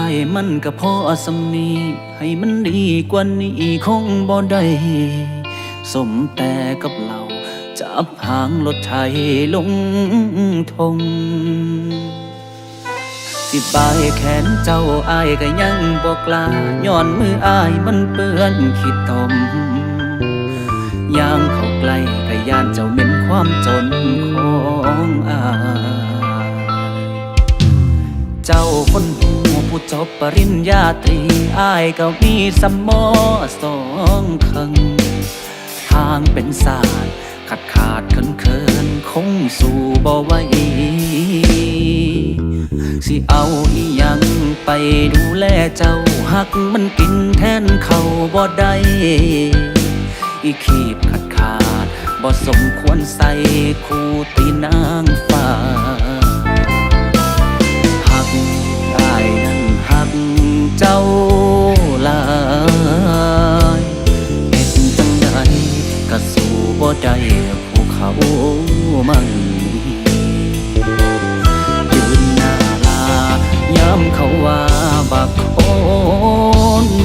ายมันก็พอสำนีให้มันดีกว่านี้คงบ่ได้สมแต่กับเราจับหางรถไทยลงทง สิบายแขนเจ้าอายก็ยังบอกลาย้อนมืออายมันเปื้อนขี้ตมย่างเข้าใกล้ก็ย่านเจ้าเหม็นความจนของอาย เจ้าคน ผู้จบปริญญาตรีอายก็มีสมอสองคัง ทางเป็นศาสตร์ขาดขาดเขินเขินคงสู่บ่ไหวสิเอาอีหยังไปดูแลเจ้าหักมันกินแทนเขาบ่ได้อีขีบขาดขาดบ่สมควรใส่คู่ตีนางฟ้า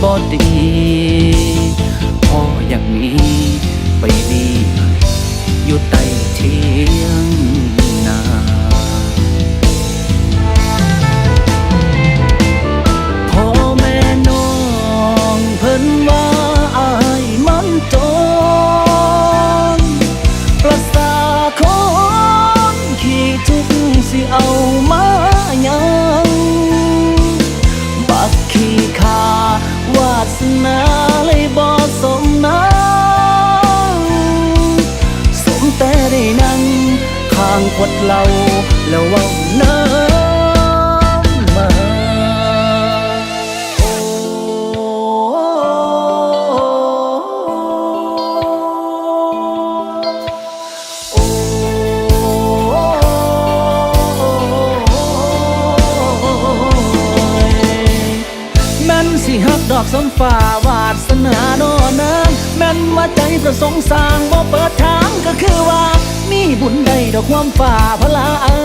บ่ดีพออย่างนี้ไปดีอยู่ใต้เทียง ขวดเหล้าแล้วเว่าน้ำมาแม่นสิฮักดอกสมฝ่าวาสนาโนนา ม่นว่าใจประสงค์สร้างบ่เปิดทางก็คือว่า มีบุญใดดอกความฝ่าพลาอา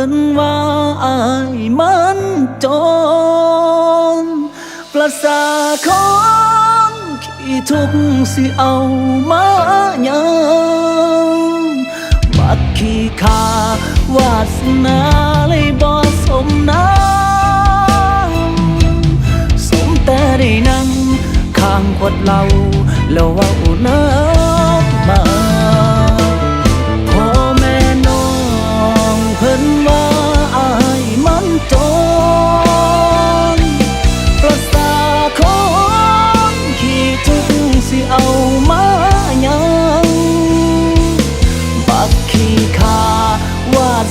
พิ่นว่าอายมันจนประสาคนขี้ทุกสิเอามายังบักขี้ขาวาสนาเลยบ่สมน้ำสมแต่ได้นั่งข้างขวดเหล้าแล้วว้าน้ำมา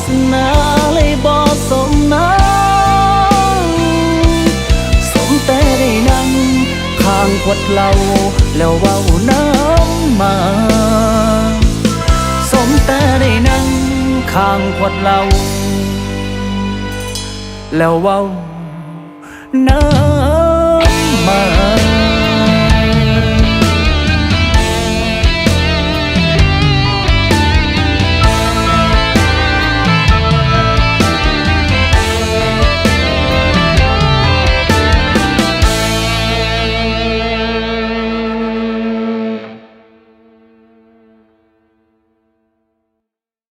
สนาเลยบ่สมน้ำสมแต่ได้นั่งข้างขวดเหล้าแล้วเว้าน้ำมาสมแต่ได้นั่งข้างขวดเหล้าแล้วเว้าน้ำ